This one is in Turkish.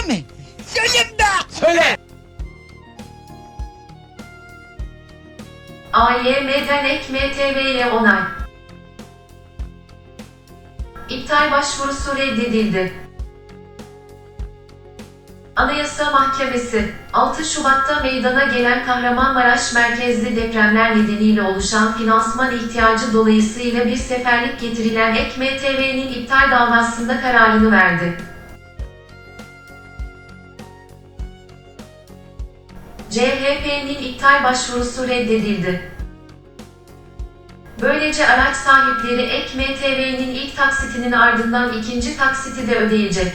Söyleyeyim mi? Söyleyeyim de. Söyle. AYM'den ek MTV ile onay. İptal başvurusu reddedildi. Anayasa Mahkemesi 6 Şubat'ta meydana gelen Kahramanmaraş merkezli depremler nedeniyle oluşan finansman ihtiyacı dolayısıyla bir seferlik getirilen ek MTV'nin iptal davasında kararını verdi. CHP'nin iptal başvurusu reddedildi. Böylece araç sahipleri ek MTV'nin ilk taksitinin ardından ikinci taksiti de ödeyecek.